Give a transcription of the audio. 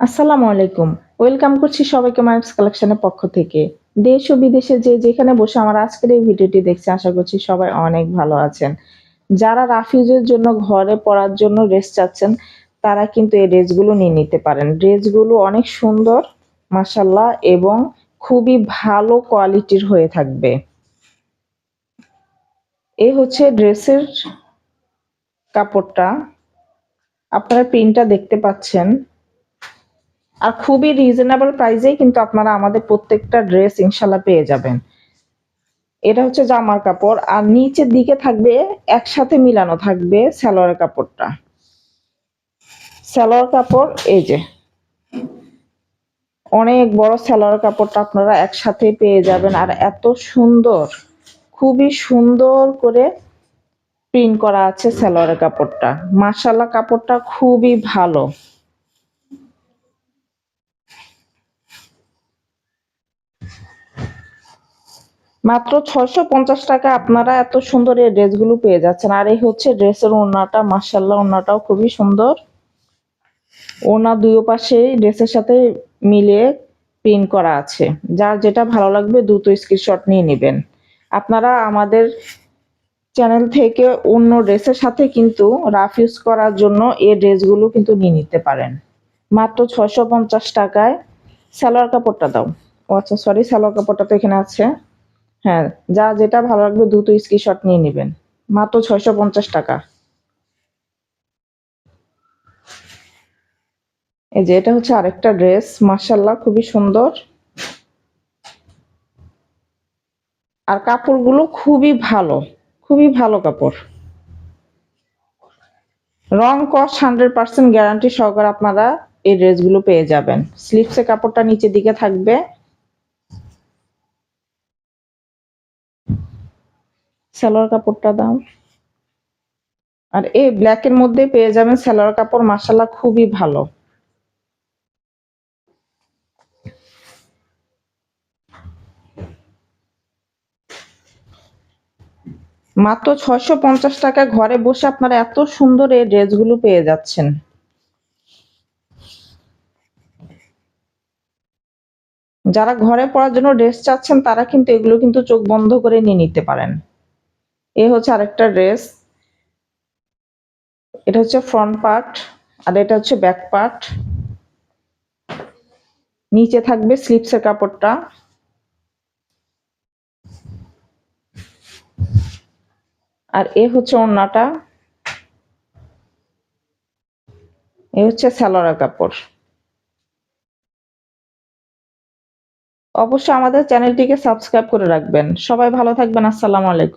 আসসালামু আলাইকুম। ওয়েলকাম করছি সবাইকে মাইমস কালেকশনের পক্ষ থেকে। দেশ ও বিদেশে যে যেখানে বসে আমার আজকের এই ভিডিওটি দেখছে, আশা করছি সবাই অনেক ভালো আছেন। যারা রাফিউজের জন্য ঘরে পড়ার জন্য ড্রেস চাচ্ছেন, তারা কিন্তু এই ড্রেসগুলো নিয়ে নিতে পারেন। ড্রেসগুলো অনেক সুন্দর মাসাল্লাহ এবং খুবই ভালো কোয়ালিটির হয়ে থাকবে। এ হচ্ছে ড্রেসের কাপড়টা। আপনারা প্রিন্টটা দেখতে পাচ্ছেন। আর খুবই রিজনেবল প্রাইসেই কিন্তু আপনারা আমাদের প্রত্যেকটা ড্রেস ইনশাল্লাহ পেয়ে যাবেন। এটা হচ্ছে জামার কাপড়। আর নিচের দিকে থাকবে, একসাথে মিলানো থাকবে সালোয়ারের কাপড়টা। সালোয়ার কাপড়, এই যে। অনেক বড় সালোয়ার কাপড়টা আপনারা একসাথে পেয়ে যাবেন। আর এত সুন্দর, খুবই সুন্দর করে প্রিন্ট করা আছে সালোয়ারের কাপড়টা। মাসাল্লাহ কাপড়টা খুবই ভালো। মাত্র ছয়শো পঞ্চাশ টাকা আপনারা এত সুন্দর এই ড্রেসগুলো পেয়ে যাচ্ছেন। আর এই হচ্ছে ড্রেসের ওড়নাটা মার্শাল্লাহ ওড়নাটাও খুবই সুন্দর। ওড়না দুই পাশে ড্রেসের সাথে মিলিয়ে প্রিন্ট করা আছে। যার যেটা ভালো লাগবে দ্রুত স্ক্রিনশট নিয়ে নেবেন। আপনারা আমাদের চ্যানেল থেকে অন্য ড্রেসের সাথে কিন্তু রাফ ইউজ করার জন্য এই ড্রেসগুলো কিন্তু নিয়ে নিতে পারেন। মাত্র ছয়শো পঞ্চাশ টাকায় সালোয়ার কাপড়টা দাও। ও আচ্ছা সরি সালোয়ার কাপড়টা তো এখানে আছে। হ্যাঁ যা যেটা ভালো লাগবে দ্রুত স্ক্রিনশট নিয়ে নেবেন। মাত্র ছয়শো পঞ্চাশ টাকা। এই যে এটা হচ্ছে আরেকটা ড্রেস মার্শাল্লাহ খুবই সুন্দর। আর কাপড়গুলো খুবই ভালো খুবই ভালো কাপড়। রং কস হান্ড্রেড পার্সেন্ট গ্যারান্টি সহকারে আপনারা এই ড্রেসগুলো পেয়ে যাবেন। স্লিপসে কাপড়টা নিচের দিকে থাকবে। সালোয়ার কাপড়টা দাম আর এই ব্ল্যাকের মধ্যে পেয়ে যাবেন সালোয়ার কাপড় মাসাল্লাহ খুবই ভালো। মাত্র ছয়শো পঞ্চাশ টাকা ঘরে বসে আপনারা এত সুন্দর এই ড্রেসগুলো পেয়ে যাচ্ছেন। যারা ঘরে পড়ার জন্য ড্রেস চাচ্ছেন, তারা কিন্তু এগুলো কিন্তু চোখ বন্ধ করে নিয়ে নিতে পারেন। এ হচ্ছে আরেকটা ড্রেস এটা হচ্ছে ফ্রন্ট পার্ট আর এটা হচ্ছে ব্যাক পার্ট নিচে থাকবে স্লিপসের কাপড়টা। আর এ হচ্ছে ওড়নাটা এ হচ্ছে স্যালোয়ার কাপড়। অবশ্যই আমাদের চ্যানেলটিকে সাবস্ক্রাইব করে রাখবেন। সবাই ভালো থাকবেন। আসসালামু আলাইকুম।